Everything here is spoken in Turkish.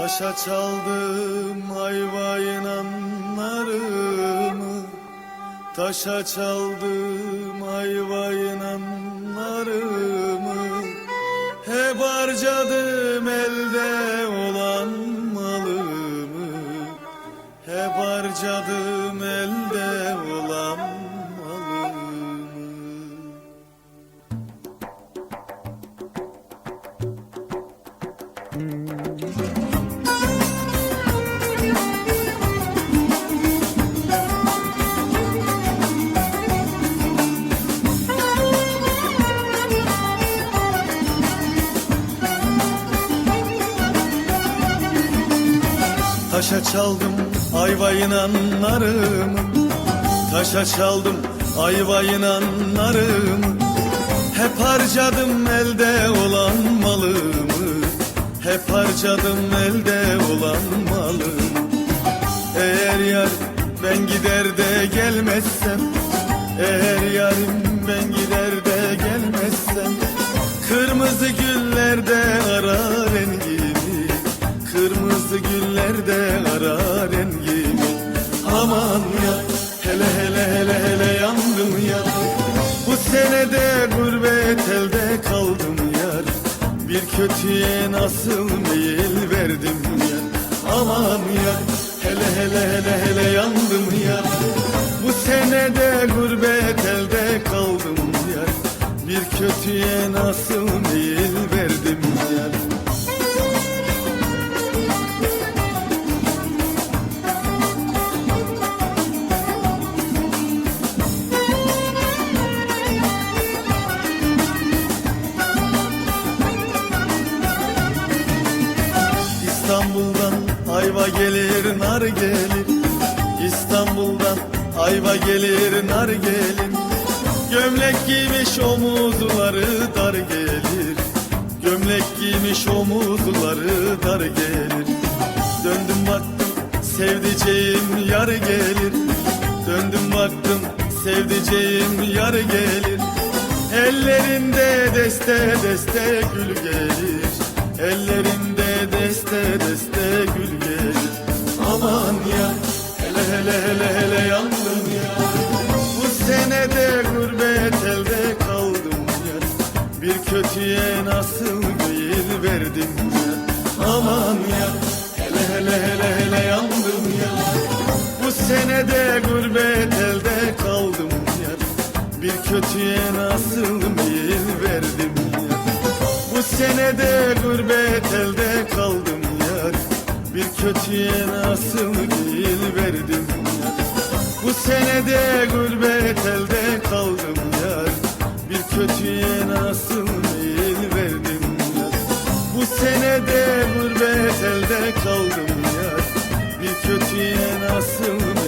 Taşa çaldım ayvayın anlarımı Taşa çaldım ayvayın anlarımı Hep harcadım elde olan malımı. Hep harcadım elde olan malımı Taşa çaldım ayvayın anlarımı Taşa çaldım ayvayın anlarımı Hep harcadım elde olan malımı. Hep harcadım elde olan malımı. Eğer yar ben gider de gelmezsem Eğer güllerde arar rengimi Aman ya hele hele hele hele yandım ya. Bu senede gurbet elde kaldım yar Bir kötüye nasıl meyil verdim ya. Aman ya hele hele hele hele yandım ya. Bu senede gurbet elde kaldım yar Bir kötüye nasıl meyil İstanbul'dan ayva gelir nar gelir. İstanbul'dan ayva gelir nar gelir. Gömlek giymiş omuzları dar gelir. Gömlek giymiş omuzları dar gelir. Döndüm baktım sevdiceğim yar gelir. Döndüm baktım sevdiceğim yar gelir. Ellerinde deste deste gül gelir. Ellerinde deste deste gül gelir Aman ya hele hele hele hele yandım ya. Bu senede gurbet elde kaldım ya. Bir kötüye nasıl gıyıl verdim ya. Aman ya hele hele hele hele yandım ya. Bu senede gurbet elde kaldım ya. Bir kötüye nasıl Bu senede gurbet elde kaldım yar. Bir kötüye nasıl değil verdim yar. Bu senede gurbet elde kaldım yar. Bir kötüye nasıl değil verdim yar. Bu senede gurbet elde kaldım yar. Bir kötüye nasıl